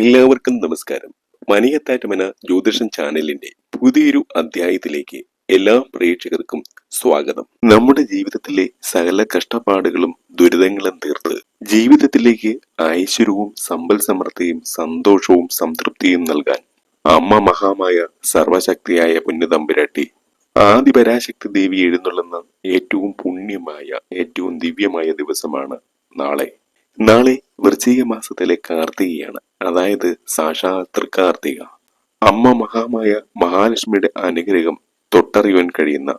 എല്ലാവർക്കും നമസ്കാരം. മണിയത്താറ്റമന ജ്യോതിഷം ചാനലിന്റെ പുതിയൊരു അധ്യായത്തിലേക്ക് എല്ലാ പ്രേക്ഷകർക്കും സ്വാഗതം. നമ്മുടെ ജീവിതത്തിലെ സകല കഷ്ടപ്പാടുകളും ദുരിതങ്ങളും തീർത്ത് ജീവിതത്തിലേക്ക് ഐശ്വര്യവും സമ്പൽ സമൃദ്ധിയും സന്തോഷവും സംതൃപ്തിയും നൽകാൻ അമ്മ മഹാമായ സർവശക്തിയായ പുണ്യതമ്പുരാട്ടി ആദിപരാശക്തി ദേവി എഴുന്നള്ളുന്ന ഏറ്റവും പുണ്യമായ ഏറ്റവും ദിവ്യമായ ദിവസമാണ് നാളെ. നാളെ വൃശ്ചിക മാസത്തിലെ കാർത്തികയാണ്. അതായത് സാക്ഷാ തൃക്കാർത്തിക അമ്മ മഹാമായ മഹാലക്ഷ്മിയുടെ അനുഗ്രഹം തൊട്ടറിയുവാൻ കഴിയുന്ന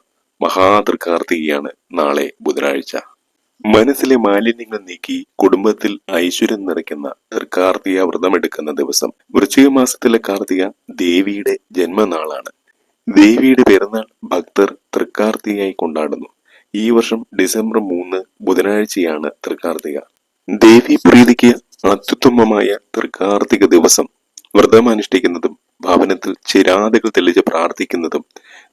മഹാതൃക്കാർത്തികയാണ് നാളെ ബുധനാഴ്ച. മനസ്സിലെ മാലിന്യങ്ങൾ നീക്കി കുടുംബത്തിൽ ഐശ്വര്യം നിറയ്ക്കുന്ന തൃക്കാർത്തിക വ്രതമെടുക്കുന്ന ദിവസം വൃശ്ചിക മാസത്തിലെ കാർത്തിക ദേവിയുടെ ജന്മനാളാണ്. ദേവിയുടെ പിറന്നാൾ ഭക്തർ തൃക്കാർത്തികയായി കൊണ്ടാടുന്നു. ഈ വർഷം ഡിസംബർ മൂന്ന് ബുധനാഴ്ചയാണ് തൃക്കാർത്തിക. ദേവി പ്രീതിക്ക് അത്യുത്തമമായ തൃക്കാർത്തിക ദിവസം വ്രതം അനുഷ്ഠിക്കുന്നതും ഭവനത്തിൽ ചിരാതകൾ തെളിച്ച് പ്രാർത്ഥിക്കുന്നതും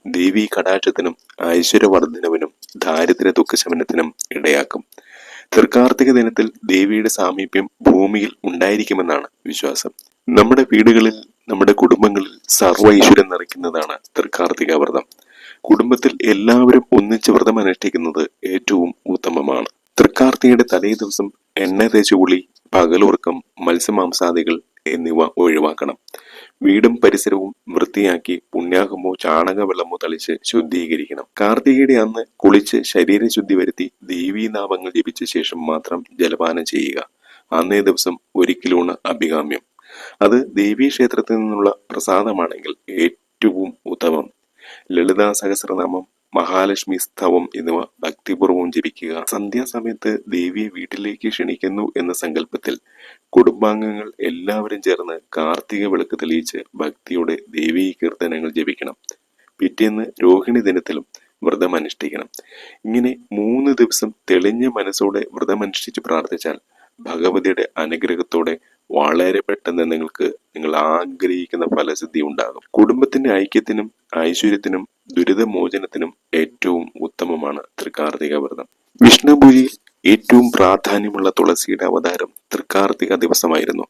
ദേവി കടാക്ഷത്തിനും ഐശ്വര്യവർദ്ധനവിനും ദാരിദ്ര്യ ദുഃഖശമനത്തിനും ഇടയാക്കും. തൃക്കാർത്തിക ദിനത്തിൽ ദേവിയുടെ സാമീപ്യം ഭൂമിയിൽ ഉണ്ടായിരിക്കുമെന്നാണ് വിശ്വാസം. നമ്മുടെ വീടുകളിൽ നമ്മുടെ കുടുംബങ്ങളിൽ സർവ ഐശ്വര്യം നിറയ്ക്കുന്നതാണ് തൃക്കാർത്തിക വ്രതം. കുടുംബത്തിൽ എല്ലാവരും ഒന്നിച്ച് വ്രതം അനുഷ്ഠിക്കുന്നത് ഏറ്റവും ഉത്തമമാണ്. തൃക്കാർത്തികയുടെ തലേ ദിവസം എണ്ണ തേച്ച് കുളി പകലുറക്കം മത്സ്യമാംസാദികൾ എന്നിവ ഒഴിവാക്കണം. വീടും പരിസരവും വൃത്തിയാക്കി പുണ്യാഹമോ ചാണകവെള്ളമോ തളിച്ച് ശുദ്ധീകരിക്കണം. കാർത്തികയുടെ അന്ന് കുളിച്ച് ശരീരശുദ്ധി വരുത്തി ദേവീനാമങ്ങൾ ജപിച്ച ശേഷം മാത്രം ജലപാനം ചെയ്യുക. അന്നേ ദിവസം ഒരിക്കലൂണ് അഭികാമ്യം. അത് ദേവീ ക്ഷേത്രത്തിൽ നിന്നുള്ള പ്രസാദമാണെങ്കിൽ ഏറ്റവും ഉത്തമം. ലളിതാ സഹസ്രനാമം മഹാലക്ഷ്മി സ്തവം എന്നിവ ഭക്തിപൂർവം ജപിക്കുക. സന്ധ്യാസമയത്ത് ദേവിയെ വീട്ടിലേക്ക് ക്ഷണിക്കുന്നു എന്ന സങ്കല്പത്തിൽ കുടുംബാംഗങ്ങൾ എല്ലാവരും ചേർന്ന് കാർത്തിക വിളക്ക് തെളിയിച്ച് ഭക്തിയുടെ ദേവീ കീർത്തനങ്ങൾ ജപിക്കണം. പിറ്റേന്ന് രോഹിണി ദിനത്തിലും വ്രതം അനുഷ്ഠിക്കണം. ഇങ്ങനെ മൂന്ന് ദിവസം തെളിഞ്ഞ മനസ്സോടെ വ്രതമനുഷ്ഠിച്ച് പ്രാർത്ഥിച്ചാൽ ഭഗവതിയുടെ അനുഗ്രഹത്തോടെ വളരെ പെട്ടെന്ന് നിങ്ങൾക്ക് നിങ്ങൾ ആഗ്രഹിക്കുന്ന ഫലസിദ്ധി ഉണ്ടാകും. കുടുംബത്തിന്റെ ഐക്യത്തിനും ഐശ്വര്യത്തിനും ദുരിതമോചനത്തിനും ഏറ്റവും ഉത്തമമാണ് തൃക്കാർത്തിക വ്രതം. വിഷ്ണുപൂജയിൽ ഏറ്റവും പ്രാധാന്യമുള്ള തുളസിയുടെ അവതാരം തൃക്കാർത്തിക ദിവസമായിരുന്നു.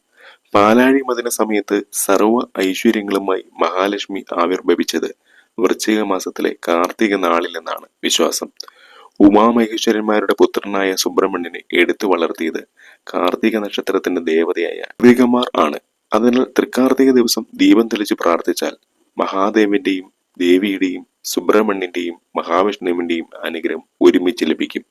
പാലാഴി മതിന സമയത്ത് സർവ ഐശ്വര്യങ്ങളുമായി മഹാലക്ഷ്മി ആവിർഭവിച്ചത് വൃശ്ചിക മാസത്തിലെ കാർത്തിക നാളിലെന്നാണ് വിശ്വാസം. ഉമാമഹേശ്വരന്മാരുടെ പുത്രനായ സുബ്രഹ്മണ്യനെ എടുത്തു വളർത്തിയത് കാർത്തിക നക്ഷത്രത്തിന്റെ ദേവതയായ ഋഗമാർ ആണ്. അതിനാൽ തൃക്കാർത്തിക ദിവസം ദീപം തെളിച്ച് പ്രാർത്ഥിച്ചാൽ മഹാദേവന്റെയും ദേവിയുടെയും സുബ്രഹ്മണ്യന്റെയും മഹാവിഷ്ണുവിന്റെയും അനുഗ്രഹം ഒരുമിച്ച് ലഭിക്കും.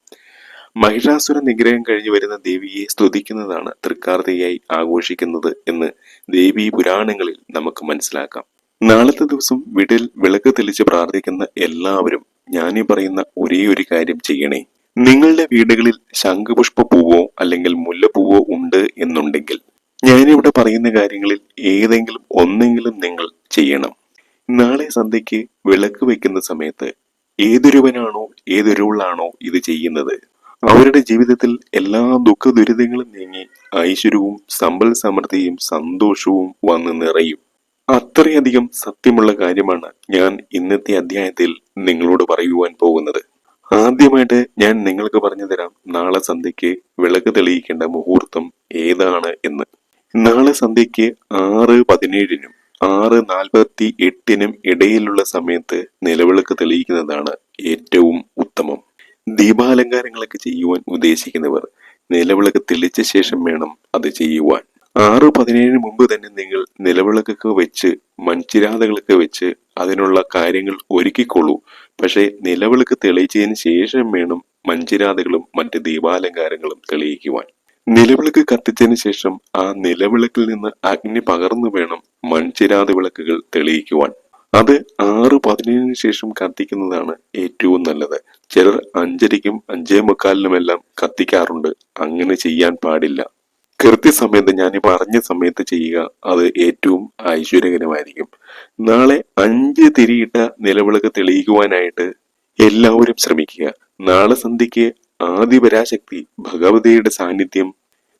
മഹിഷാസുര നിഗ്രഹം കഴിഞ്ഞു വരുന്ന ദേവിയെ സ്തുതിക്കുന്നതാണ് തൃക്കാർത്തികയായി ആഘോഷിക്കുന്നത് എന്ന് ദേവീ പുരാണങ്ങളിൽ നമുക്ക് മനസ്സിലാക്കാം. നാളത്തെ ദിവസം വീട്ടിൽ വിളക്ക് തെളിച്ച് പ്രാർത്ഥിക്കുന്ന എല്ലാവരും ഞാനീ പറയുന്ന ഒരേ ഒരു കാര്യം ചെയ്യണേ. നിങ്ങളുടെ വീടുകളിൽ ശംഖുപുഷ്പ പൂവോ അല്ലെങ്കിൽ മുല്ലപ്പൂവോ ഉണ്ട് എന്നുണ്ടെങ്കിൽ ഞാനിവിടെ പറയുന്ന കാര്യങ്ങളിൽ ഏതെങ്കിലും ഒന്നെങ്കിലും നിങ്ങൾ ചെയ്യണം. നാളെ സന്ധ്യയ്ക്ക് വിളക്ക് വെക്കുന്ന സമയത്ത് ഏതൊരുവനാണോ ഏതൊരുവളാണോ ഇത് ചെയ്യുന്നത്? അവരുടെ ജീവിതത്തിൽ എല്ലാ ദുഃഖ ദുരിതങ്ങളും നീങ്ങി ഐശ്വര്യവും സമ്പൽ സമൃദ്ധിയും സന്തോഷവും വന്ന് നിറയും. അത്രയധികം സത്യമുള്ള കാര്യമാണ് ഞാൻ ഇന്നത്തെ അധ്യായത്തിൽ നിങ്ങളോട് പറയുവാൻ പോകുന്നത്. ആദ്യമായിട്ട് ഞാൻ നിങ്ങൾക്ക് പറഞ്ഞു തരാം നാളെ സന്ധ്യയ്ക്ക് വിളക്ക് തെളിയിക്കേണ്ട മുഹൂർത്തം ഏതാണ് എന്ന്. നാളെ സന്ധ്യയ്ക്ക് ആറ് പതിനേഴിനും ആറ് നാൽപ്പത്തി എട്ടിനും ഇടയിലുള്ള സമയത്ത് നിലവിളക്ക് തെളിയിക്കുന്നതാണ് ഏറ്റവും ഉത്തമം. ദീപാലങ്കാരങ്ങളൊക്കെ ചെയ്യുവാൻ ഉദ്ദേശിക്കുന്നവർ നിലവിളക്ക് തെളിച്ച ശേഷം വേണം അത് ചെയ്യുവാൻ. ആറ് പതിനേഴിന് മുമ്പ് തന്നെ നിങ്ങൾ നിലവിളക്കൊക്കെ വെച്ച് മൺചിരാതകളൊക്കെ വെച്ച് അതിനുള്ള കാര്യങ്ങൾ ഒരുക്കിക്കൊള്ളൂ. പക്ഷേ നിലവിളക്ക് തെളിയിച്ചതിന് ശേഷം വേണം മൺചിരാതകളും മറ്റ് ദീപാലങ്കാരങ്ങളും തെളിയിക്കുവാൻ. നിലവിളക്ക് കത്തിച്ചതിന് ശേഷം ആ നിലവിളക്കിൽ നിന്ന് അഗ്നി പകർന്നു വേണം മൺചിരാത വിളക്കുകൾ തെളിയിക്കുവാൻ. അത് ആറ് പതിനേഴിന് ശേഷം കത്തിക്കുന്നതാണ് ഏറ്റവും നല്ലത്. ചിലർ അഞ്ചരയ്ക്കും അഞ്ചേ മുക്കാലിനുമെല്ലാം കത്തിക്കാറുണ്ട്. അങ്ങനെ ചെയ്യാൻ പാടില്ല. കൃത്യസമയത്ത് ഞാൻ ഈ പറഞ്ഞ സമയത്ത് ചെയ്യുക അത് ഏറ്റവും ഐശ്വര്യകരമായിരിക്കും. നാളെ അഞ്ച് തിരിയിട്ട നിലവിളക്ക് തെളിയിക്കുവാനായിട്ട് എല്ലാവരും ശ്രമിക്കുക. നാളെ സന്ധ്യയ്ക്ക് ആദിപരാശക്തി ഭഗവതിയുടെ സാന്നിധ്യം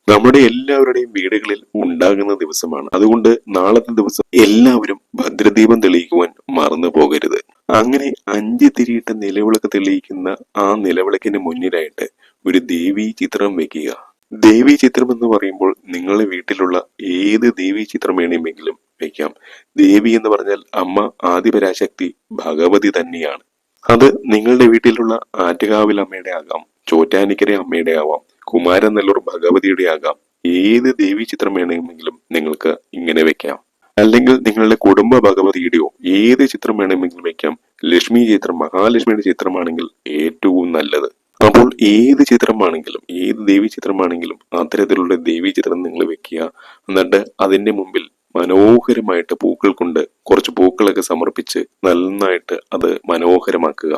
നമ്മുടെ എല്ലാവരുടെയും വീടുകളിൽ ഉണ്ടാകുന്ന ദിവസമാണ്. അതുകൊണ്ട് നാളത്തെ ദിവസം എല്ലാവരും ഭദ്രദീപം തെളിയിക്കുവാൻ മറന്നു പോകരുത്. അങ്ങനെ അഞ്ച് തിരിയിട്ട നിലവിളക്ക് തെളിയിക്കുന്ന ആ നിലവിളക്കിന് മുന്നിലായിട്ട് ഒരു ദേവി ചിത്രം വെക്കുക. ദേവീ ചിത്രം എന്ന് പറയുമ്പോൾ നിങ്ങളുടെ വീട്ടിലുള്ള ഏത് ദേവീ ചിത്രം വേണമെങ്കിലും വയ്ക്കാം ദേവി എന്ന് പറഞ്ഞാൽ അമ്മ ആദിപരാശക്തി ഭഗവതി തന്നെയാണ്. അത് നിങ്ങളുടെ വീട്ടിലുള്ള ആറ്റുകാവിൽ അമ്മയുടെ ആകാം ചോറ്റാനിക്കര അമ്മയുടെ ആവാം കുമാരനെല്ലൂർ ഭഗവതിയുടെ ആകാം. ഏത് ദേവീ ചിത്രം വേണമെങ്കിലും നിങ്ങൾക്ക് ഇങ്ങനെ വെക്കാം. അല്ലെങ്കിൽ നിങ്ങളുടെ കുടുംബ ഭഗവതിയുടെയോ ഏത് ചിത്രം വേണമെങ്കിലും വെക്കാം. ലക്ഷ്മി ചിത്രം മഹാലക്ഷ്മിയുടെ ചിത്രമാണെങ്കിൽ ഏറ്റവും നല്ലത്. അപ്പോൾ ഏത് ചിത്രമാണെങ്കിലും ഏത് ദേവി ചിത്രമാണെങ്കിലും അത്തരത്തിലുള്ള ദേവി ചിത്രം നിങ്ങൾ വെക്കുക. എന്നിട്ട് അതിന്റെ മുമ്പിൽ മനോഹരമായിട്ട് പൂക്കൾ കൊണ്ട് കുറച്ച് പൂക്കളൊക്കെ സമർപ്പിച്ച് നന്നായിട്ട് അത് മനോഹരമാക്കുക.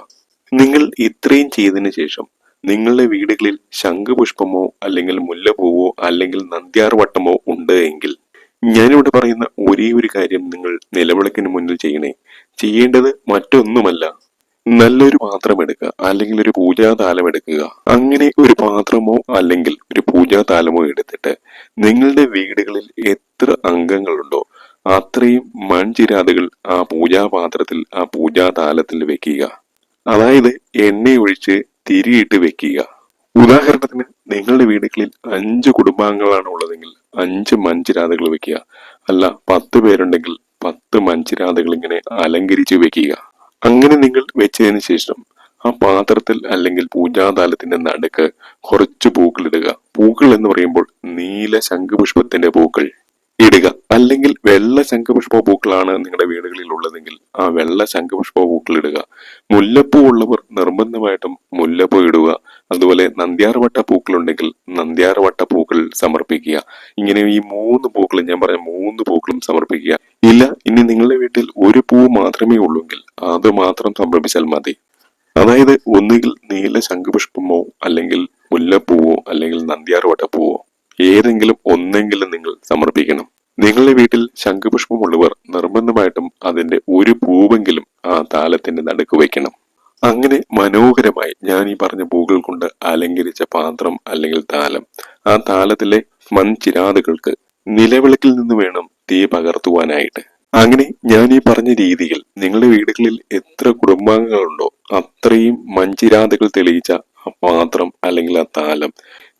നിങ്ങൾ ഇത്രയും ചെയ്തതിനു ശേഷം നിങ്ങളുടെ വീടുകളിൽ ശംഖുപുഷ്പമോ അല്ലെങ്കിൽ മുല്ലപ്പൂവോ അല്ലെങ്കിൽ നന്ദ്യാർവട്ടമോ ഉണ്ട് എങ്കിൽ ഞാനിവിടെ പറയുന്ന ഒരേ ഒരു കാര്യം നിങ്ങൾ നിലവിളക്കിന് മുന്നിൽ ചെയ്യണേ. ചെയ്യേണ്ടത് മറ്റൊന്നുമല്ല. നല്ലൊരു പാത്രം എടുക്കുക അല്ലെങ്കിൽ ഒരു പൂജാതാലം എടുക്കുക. അങ്ങനെ ഒരു പാത്രമോ അല്ലെങ്കിൽ ഒരു പൂജാതാലമോ എടുത്തിട്ട് നിങ്ങളുടെ വീടുകളിൽ എത്ര അംഗങ്ങളുണ്ടോ അത്രയും മൺചിരാതുകൾ ആ പൂജാപാത്രത്തിൽ ആ പൂജാതാലത്തിൽ വെക്കുക. അതായത് എണ്ണയൊഴിച്ച് തിരിയിട്ട് വെക്കുക. ഉദാഹരണത്തിന് നിങ്ങളുടെ വീടുകളിൽ അഞ്ച് കുടുംബാംഗങ്ങളാണ് ഉള്ളതെങ്കിൽ അഞ്ച് മൺചിരാതുകൾ വെക്കുക. അല്ല പത്ത് പേരുണ്ടെങ്കിൽ പത്ത് മൺചിരാതുകൾ ഇങ്ങനെ അലങ്കരിച്ച് വെക്കുക. അങ്ങനെ നിങ്ങൾ വെച്ചതിന് ശേഷം ആ പാത്രത്തിൽ അല്ലെങ്കിൽ പൂജാതാലത്തിന്റെ നടുക്ക് കുറച്ച് പൂക്കൾ ഇടുക. പൂക്കൾ എന്ന് പറയുമ്പോൾ നീല ശംഖുപുഷ്പത്തിന്റെ പൂക്കൾ ഇടുക. അല്ലെങ്കിൽ വെള്ള ശംഖുപുഷ്പ പൂക്കളാണ് നിങ്ങളുടെ വീടുകളിൽ ഉള്ളതെങ്കിൽ ആ വെള്ള ശംഖുപുഷ്പ പൂക്കൾ ഇടുക. മുല്ലപ്പൂ ഉള്ളവർ നിർബന്ധമായിട്ടും മുല്ലപ്പൂ ഇടുക. അതുപോലെ നന്ദ്യാർവട്ട പൂക്കളുണ്ടെങ്കിൽ നന്ദ്യാർവട്ട പൂക്കൾ സമർപ്പിക്കുക. ഇങ്ങനെ ഈ മൂന്ന് പൂക്കളും ഞാൻ പറഞ്ഞ മൂന്ന് പൂക്കളും സമർപ്പിക്കുക. ഇല്ല ഇനി നിങ്ങളുടെ വീട്ടിൽ ഒരു പൂ മാത്രമേ ഉള്ളൂങ്കിൽ അത് മാത്രം സംഭവിച്ചാൽ മതി. അതായത് ഒന്നുകിൽ നീല ശംഖുപുഷ്പമോ അല്ലെങ്കിൽ മുല്ലപ്പൂവോ അല്ലെങ്കിൽ നന്ദ്യാർവട്ട പൂവോ ഏതെങ്കിലും ഒന്നെങ്കിലും നിങ്ങൾ സമർപ്പിക്കണം. നിങ്ങളുടെ വീട്ടിൽ ശംഖുപുഷ്പമുള്ളവർ നിർബന്ധമായിട്ടും അതിന്റെ ഒരു പൂവെങ്കിലും ആ താലത്തിന്റെ നടുക്ക് വയ്ക്കണം. അങ്ങനെ മനോഹരമായി ഞാൻ ഈ പറഞ്ഞ പൂക്കൾ കൊണ്ട് അലങ്കരിച്ച പാത്രം അല്ലെങ്കിൽ താലം ആ താലത്തിലെ മൺചിരാതുകൾക്ക് നിലവിളക്കിൽ നിന്ന് വേണം തീ പകർത്തുവാനായിട്ട്. അങ്ങനെ ഞാൻ ഈ പറഞ്ഞ രീതിയിൽ നിങ്ങളുടെ വീടുകളിൽ എത്ര കുടുംബാംഗങ്ങളുണ്ടോ അത്രയും മഞ്ചിരാതകൾ തെളിയിച്ച ആ പാത്രം അല്ലെങ്കിൽ ആ താലം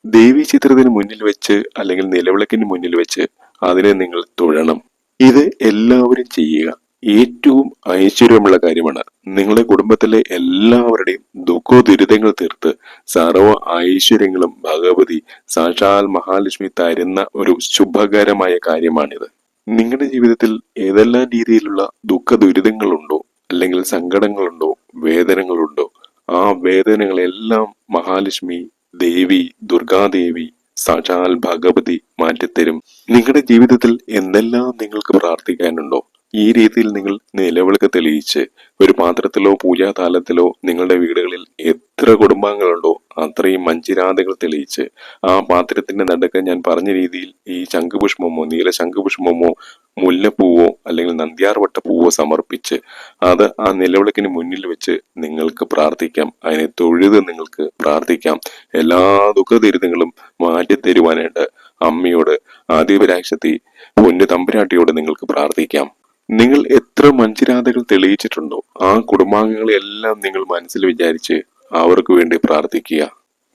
ദേവി ചിത്രത്തിന് മുന്നിൽ വെച്ച് അല്ലെങ്കിൽ നിലവിളക്കിന് മുന്നിൽ വെച്ച് അതിനെ നിങ്ങൾ തൊഴണം. ഇത് എല്ലാവരും ചെയ്യുക. ഏറ്റവും ഐശ്വര്യമുള്ള കാര്യമാണ് നിങ്ങളുടെ കുടുംബത്തിലെ എല്ലാവരുടെയും ദുഃഖോ ദുരിതങ്ങൾ തീർത്ത് സർവ ഐശ്വര്യങ്ങളും ഭഗവതി സാക്ഷാൽ മഹാലക്ഷ്മി തരുന്ന ഒരു ശുഭകരമായ കാര്യമാണിത്. നിങ്ങളുടെ ജീവിതത്തിൽ ഏതെല്ലാം രീതിയിലുള്ള ദുഃഖ ദുരിതങ്ങളുണ്ടോ അല്ലെങ്കിൽ സങ്കടങ്ങളുണ്ടോ വേദനകളുണ്ടോ ആ വേദനകളെല്ലാം മഹാലക്ഷ്മി ദേവി ദുർഗാദേവി സാക്ഷാൽ ഭഗവതി മാറ്റിത്തരും. നിങ്ങളുടെ ജീവിതത്തിൽ എന്തെല്ലാം നിങ്ങൾക്ക് പ്രാർത്ഥിക്കാനുണ്ടോ? ഈ രീതിയിൽ നിങ്ങൾ നിലവിളക്ക് തെളിയിച്ച് ഒരു പാത്രത്തിലോ പൂജാതാലത്തിലോ നിങ്ങളുടെ വീടുകളിൽ എത്ര കുടുംബാംഗങ്ങളുണ്ടോ അത്രയും മഞ്ചിരാതകൾ തെളിയിച്ച് ആ പാത്രത്തിന്റെ നടുക്ക് ഞാൻ പറഞ്ഞ രീതിയിൽ ഈ ശംഖുപുഷ്പമോ നീല ശംഖുപുഷ്പമോ മുല്ലപ്പൂവോ അല്ലെങ്കിൽ നന്ദ്യാർവട്ട പൂവോ സമർപ്പിച്ച് അത് ആ നിലവിളക്കിന് മുന്നിൽ വെച്ച് നിങ്ങൾക്ക് പ്രാർത്ഥിക്കാം. അതിനെ തൊഴുത് നിങ്ങൾക്ക് പ്രാർത്ഥിക്കാം. എല്ലാ ദുഃഖദുരിതങ്ങളും മാറ്റിത്തരുവാനായിട്ട് അമ്മയോട് ആദിപരാശക്തി പൊന്നു തമ്പുരാട്ടിയോട് നിങ്ങൾക്ക് പ്രാർത്ഥിക്കാം. നിങ്ങൾ എത്ര മഞ്ചിരാതകൾ തെളിയിച്ചിട്ടുണ്ടോ? ആ കുടുംബാംഗങ്ങളെല്ലാം നിങ്ങൾ മനസ്സിൽ വിചാരിച്ച് അവർക്ക് വേണ്ടി പ്രാർത്ഥിക്കുക.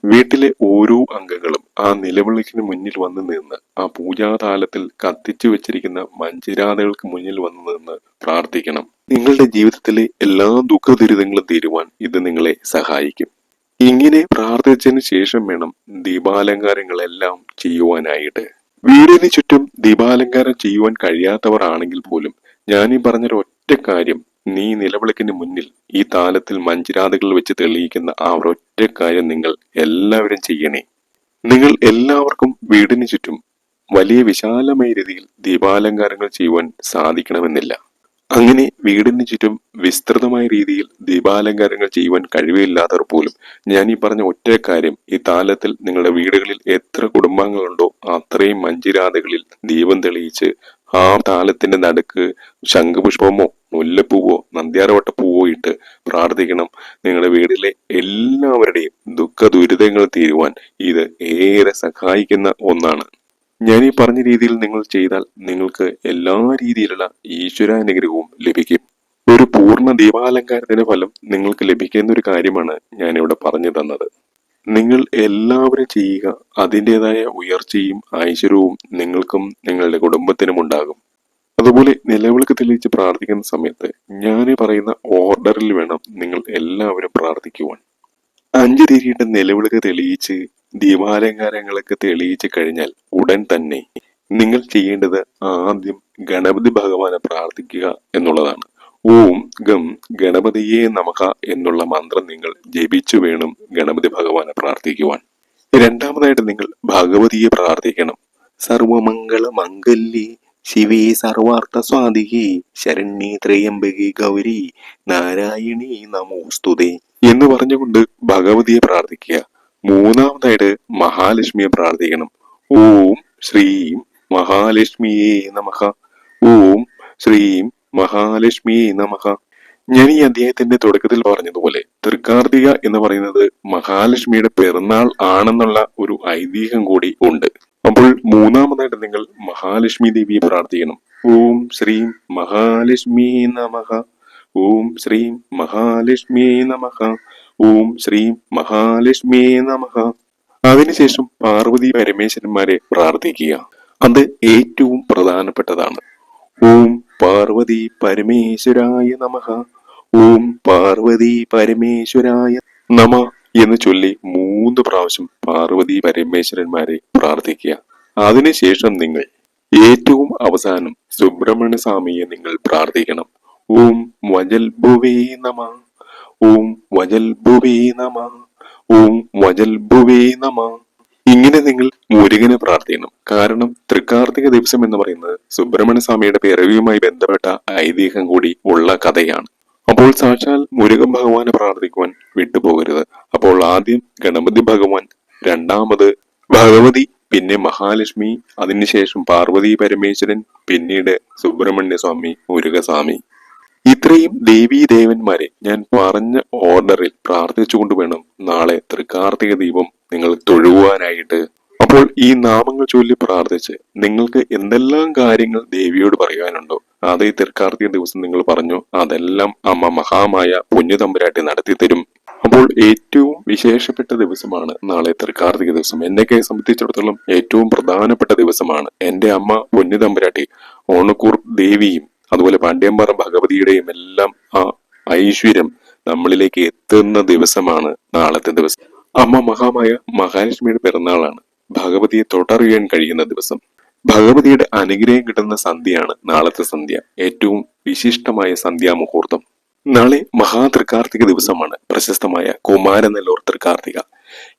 വീട്ടിലെ ഓരോ അംഗങ്ങളും ആ നിലവിളക്കിന് മുന്നിൽ വന്ന് നിന്ന് ആ പൂജാതാലത്തിൽ കത്തിച്ചു വെച്ചിരിക്കുന്ന മഞ്ചിരാതകൾക്ക് മുന്നിൽ വന്ന് നിന്ന് പ്രാർത്ഥിക്കണം. നിങ്ങളുടെ ജീവിതത്തിലെ എല്ലാ ദുഃഖ ദുരിതങ്ങളും തീരുവാൻ ഇത് നിങ്ങളെ സഹായിക്കും. ഇങ്ങനെ പ്രാർത്ഥിച്ചതിന് ശേഷം വേണം ദീപാലങ്കാരങ്ങളെല്ലാം ചെയ്യുവാനായിട്ട്. വീടിന് ചുറ്റും ദീപാലങ്കാരം ചെയ്യുവാൻ കഴിയാത്തവർ ആണെങ്കിൽ പോലും ഈ പറഞ്ഞൊരു ഒറ്റ കാര്യം. നീ നിലവിളക്കിന് മുന്നിൽ ഈ താലത്തിൽ മഞ്ചിരാതകൾ വെച്ച് തെളിയിക്കുന്ന ആ ഒരൊറ്റ കാര്യം നിങ്ങൾ എല്ലാവരും ചെയ്യണേ. നിങ്ങൾ എല്ലാവർക്കും വീടിന് ചുറ്റും വലിയ വിശാലമായ രീതിയിൽ ദീപാലങ്കാരങ്ങൾ ചെയ്യുവാൻ സാധിക്കണമെന്നില്ല. അങ്ങനെ വീടിന് ചുറ്റും വിസ്തൃതമായ രീതിയിൽ ദീപാലങ്കാരങ്ങൾ ചെയ്യുവാൻ കഴിവില്ലാത്തവർ പോലും ഞാൻ ഈ പറഞ്ഞ ഒറ്റ കാര്യം ഈ താലത്തിൽ നിങ്ങളുടെ വീടുകളിൽ എത്ര കുടുംബാംഗങ്ങളുണ്ടോ അത്രയും മഞ്ചിരാതകളിൽ ദീപം തെളിയിച്ച് ആ താലത്തിന്റെ നടുക്ക് ശംഖുപുഷ്പമോ മുല്ലപ്പൂവോ നന്ദ്യാരവട്ട പൂവോ ഇട്ട് പ്രാർത്ഥിക്കണം. നിങ്ങളുടെ വീട്ടിലെ എല്ലാവരുടെയും ദുഃഖ ദുരിതങ്ങൾ തീരുവാൻ ഇത് ഏറെ സഹായിക്കുന്ന ഒന്നാണ്. ഞാൻ ഈ പറഞ്ഞ രീതിയിൽ നിങ്ങൾ ചെയ്താൽ നിങ്ങൾക്ക് എല്ലാ രീതിയിലുള്ള ഈശ്വരാനുഗ്രഹവും ലഭിക്കും. ഒരു പൂർണ ദീപാലങ്കാരത്തിന്റെ ഫലം നിങ്ങൾക്ക് ലഭിക്കുന്ന ഒരു കാര്യമാണ് ഞാൻ ഇവിടെ പറഞ്ഞു തന്നത്. നിങ്ങൾ എല്ലാവരും ചെയ്യുക അതിന്റെതായ ഉയർച്ചയും ഐശ്വര്യവും നിങ്ങൾക്കും നിങ്ങളുടെ കുടുംബത്തിനും ഉണ്ടാകും. അതുപോലെ നിലവിളക്ക് തെളിയിച്ച് പ്രാർത്ഥിക്കുന്ന സമയത്ത് ഞാൻ പറയുന്ന ഓർഡറിൽ വേണം നിങ്ങൾ എല്ലാവരും പ്രാർത്ഥിക്കുവാൻ. അഞ്ച് തിരിയിട്ട് നിലവിളക്ക് തെളിയിച്ച് ദീപാലങ്കാരങ്ങളൊക്കെ തെളിയിച്ച് കഴിഞ്ഞാൽ ഉടൻ തന്നെ നിങ്ങൾ ചെയ്യേണ്ടത് ആദ്യം ഗണപതി ഭഗവാനെ പ്രാർത്ഥിക്കുക എന്നുള്ളതാണ്. ഓം ഗം ഗണപതിയെ നമക എന്നുള്ള മന്ത്രം നിങ്ങൾ ജപിച്ചു വേണം ഗണപതി ഭഗവാനെ പ്രാർത്ഥിക്കുവാൻ. രണ്ടാമതായിട്ട് നിങ്ങൾ ഭഗവതിയെ പ്രാർത്ഥിക്കണം. സർവമംഗള മംഗല്യേ ശിവേ സർവാർത്ഥ സ്വാതികേ ശരണ്യേ ത്രയംബകേ ഗൗരി നാരായണി നമോസ്തുതേ എന്ന് പറഞ്ഞുകൊണ്ട് ഭഗവതിയെ പ്രാർത്ഥിക്കുക. മൂന്നാമതായിട്ട് മഹാലക്ഷ്മിയെ പ്രാർത്ഥിക്കണം. ഓം ശ്രീം മഹാലക്ഷ്മിയേ നമഃ. ഓം ശ്രീം മഹാലക്ഷ്മിയേ നമഹ ഞാൻ ഈ അദ്ദേഹത്തിന്റെ തുടക്കത്തിൽ പറഞ്ഞതുപോലെ തൃക്കാർത്തിക എന്ന് പറയുന്നത് മഹാലക്ഷ്മിയുടെ പിറന്നാൾ ആണെന്നുള്ള ഒരു ഐതിഹ്യം കൂടി ഉണ്ട്. അപ്പോൾ മൂന്നാമതായിട്ട് നിങ്ങൾ മഹാലക്ഷ്മി ദേവിയെ പ്രാർത്ഥിക്കണം. ഓം ശ്രീം മഹാലക്ഷ്മി നമഹ ഓം ശ്രീം മഹാലക്ഷ്മി നമഹ ഓം ശ്രീം മഹാലക്ഷ്മി നമഹ അതിനുശേഷം പാർവതി പരമേശ്വരന്മാരെ പ്രാർത്ഥിക്കുക. അത് ഏറ്റവും പ്രധാനപ്പെട്ടതാണ്. ഓം പാർവതി പരമേശ്വരായ നമഹ ഓം പാർവതി പരമേശ്വരായ നമ എന്ന് ചൊല്ലി മൂന്ന് പ്രാവശ്യം പാർവതി പരമേശ്വരന്മാരെ പ്രാർത്ഥിക്കുക. അതിനുശേഷം നിങ്ങൾ ഏറ്റവും അവസാനം സുബ്രഹ്മണ്യ സ്വാമിയെ നിങ്ങൾ പ്രാർത്ഥിക്കണം. ഓം വജൽ ഭുവേ നമ. ഓം വജൽ ഭുവേ നമ. ഓം വജൽ ഭുവേ നമ. ഇങ്ങനെ നിങ്ങൾ മുരുകനെ പ്രാർത്ഥിക്കണം. കാരണം തൃക്കാർത്തിക ദിവസം എന്ന് പറയുന്നത് സുബ്രഹ്മണ്യ സ്വാമിയുടെ പിറവിയുമായി ബന്ധപ്പെട്ട ഐതിഹ്യം കൂടി ഉള്ള കഥയാണ്. അപ്പോൾ സാക്ഷാൽ മുരുകൻ ഭഗവാനെ പ്രാർത്ഥിക്കുവാൻ വിട്ടുപോകരുത്. അപ്പോൾ ആദ്യം ഗണപതി ഭഗവാൻ രണ്ടാമത് ഭഗവതി പിന്നെ മഹാലക്ഷ്മി അതിനുശേഷം പാർവതി പരമേശ്വരൻ പിന്നീട് സുബ്രഹ്മണ്യ സ്വാമി മുരുകസ്വാമി. ഇത്രയും ദേവീ ദേവന്മാരെ ഞാൻ പറഞ്ഞ ഓർഡറിൽ പ്രാർത്ഥിച്ചുകൊണ്ട് വേണം നാളെ തൃക്കാർത്തിക ദീപം നിങ്ങൾ തൊഴുവാനായിട്ട്. അപ്പോൾ ഈ നാമങ്ങൾ ചൊല്ലി പ്രാർത്ഥിച്ച് നിങ്ങൾക്ക് എന്തെല്ലാം കാര്യങ്ങൾ ദേവിയോട് പറയാനുണ്ടോ അത് ഈ തൃക്കാർത്തിക ദിവസം നിങ്ങൾ പറഞ്ഞു അതെല്ലാം അമ്മ മഹാമായ പുണ്യതമ്പുരാട്ടി നടത്തി തരും അപ്പോൾ ഏറ്റവും വിശേഷപ്പെട്ട ദിവസമാണ് നാളെ തൃക്കാർത്തിക ദിവസം. എന്നെയൊക്കെ സംബന്ധിച്ചിടത്തോളം ഏറ്റവും പ്രധാനപ്പെട്ട ദിവസമാണ്. എന്റെ അമ്മ പുണ്യതമ്പുരാട്ടി ഓണക്കൂർ ദേവിയും അതുപോലെ പാണ്ഡ്യമ്പാറ ഭഗവതിയുടെയും എല്ലാം ആ ഐശ്വര്യം നമ്മളിലേക്ക് എത്തുന്ന ദിവസമാണ് നാളത്തെ ദിവസം. അമ്മ മഹാമായ മഹാലക്ഷ്മിയുടെ പിറന്നാളാണ് ഭഗവതിയെ തൊട്ടറിയാൻ കഴിയുന്ന ദിവസം. ഭഗവതിയുടെ അനുഗ്രഹം കിട്ടുന്ന സന്ധ്യയാണ് നാളത്തെ സന്ധ്യ ഏറ്റവും വിശിഷ്ടമായ സന്ധ്യാമുഹൂർത്തം. നാളെ മഹാതൃക്കാർത്തിക ദിവസമാണ് പ്രശസ്തമായ കുമാരനെല്ലൂർ തൃക്കാർത്തിക.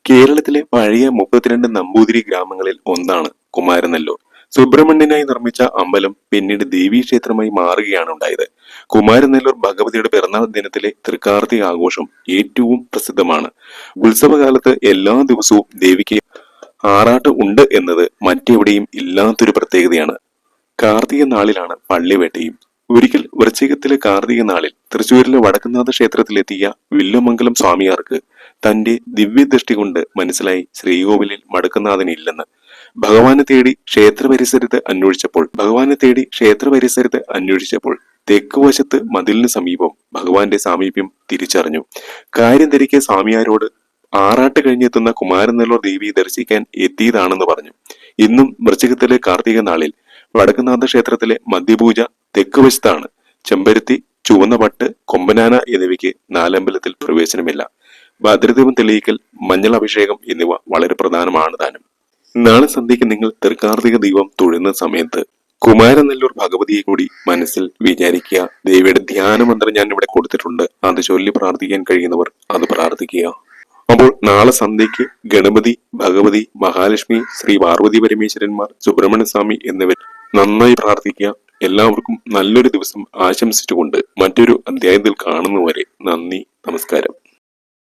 കേരളത്തിലെ പഴയ മുപ്പത്തിരണ്ട് നമ്പൂതിരി ഗ്രാമങ്ങളിൽ ഒന്നാണ് കുമാരനെല്ലൂർ. സുബ്രഹ്മണ്യനായി നിർമ്മിച്ച അമ്പലം പിന്നീട് ദേവീക്ഷേത്രമായി മാറുകയാണ് ഉണ്ടായത്. കുമാരനെല്ലൂർ ഭഗവതിയുടെ പിറന്നാൾ ദിനത്തിലെ തൃക്കാർത്തിക ആഘോഷം ഏറ്റവും പ്രസിദ്ധമാണ്. ഉത്സവകാലത്ത് എല്ലാ ദിവസവും ദേവിക്ക് ആറാട്ട് ഉണ്ട് എന്നത് മറ്റെവിടെയും ഇല്ലാത്തൊരു പ്രത്യേകതയാണ്. കാർത്തിക നാളിലാണ് പള്ളിവേട്ടയും. ഒരിക്കൽ വൃശ്ചികത്തിലെ കാർത്തിക നാളിൽ തൃശ്ശൂരിലെ വടക്കുന്നാഥ ക്ഷേത്രത്തിലെത്തിയ വില്ലുമംഗലം സ്വാമിയാർക്ക് തന്റെ ദിവ്യദൃഷ്ടി കൊണ്ട് മനസ്സിലായി ശ്രീകോവിലിൽ മടക്കുന്നാഥൻ ഇല്ലെന്ന് ഭഗവാനെ തേടി ക്ഷേത്ര പരിസരത്ത് അന്വേഷിച്ചപ്പോൾ ഭഗവാനെ തേടി ക്ഷേത്ര പരിസരത്ത് അന്വേഷിച്ചപ്പോൾ തെക്കുവശത്ത് മതിലിന് സമീപം ഭഗവാന്റെ സാമീപ്യം തിരിച്ചറിഞ്ഞു. കാര്യം തിരികെ സ്വാമിയാരോട് ആറാട്ട് കഴിഞ്ഞെത്തുന്ന കുമാരനെല്ലൂർ ദേവി ദർശിക്കാൻ എത്തിയതാണെന്ന് പറഞ്ഞു. ഇന്നും വൃശ്ചികത്തിലെ കാർത്തിക നാളിൽ വടക്കുന്നാഥ ക്ഷേത്രത്തിലെ മദ്യപൂജ തെക്കുവശത്താണ്. ചെമ്പരുത്തി ചുവന്ന പട്ട് കൊമ്പനാന എന്നിവയ്ക്ക് നാലമ്പലത്തിൽ പ്രവേശനമില്ല. ഭദ്രദീപം തെളിയിക്കൽ മഞ്ഞൾ അഭിഷേകം എന്നിവ വളരെ പ്രധാനമാണ് താനും. നാളെ സന്ധ്യയ്ക്ക് നിങ്ങൾ തൃക്കാർത്തിക ദീപം തൊഴുന്ന സമയത്ത് കുമാരനെല്ലൂർ ഭഗവതിയെ കൂടി മനസ്സിൽ വിചാരിക്കുക. ദേവിയുടെ ധ്യാന മന്ത്രം ഞാൻ ഇവിടെ കൊടുത്തിട്ടുണ്ട്. അത് ചൊല്ലി പ്രാർത്ഥിക്കാൻ കഴിയുന്നവർ അത് പ്രാർത്ഥിക്കുക. അപ്പോൾ നാളെ സന്ധ്യയ്ക്ക് ഗണപതി ഭഗവതി മഹാലക്ഷ്മി ശ്രീ പാർവതി പരമേശ്വരന്മാർ സുബ്രഹ്മണ്യ സ്വാമി എന്നിവർ നന്നായി പ്രാർത്ഥിക്കുക. എല്ലാവർക്കും നല്ലൊരു ദിവസം ആശംസിച്ചുകൊണ്ട് മറ്റൊരു അധ്യായത്തിൽ കാണുന്നവരെ നന്ദി നമസ്കാരം.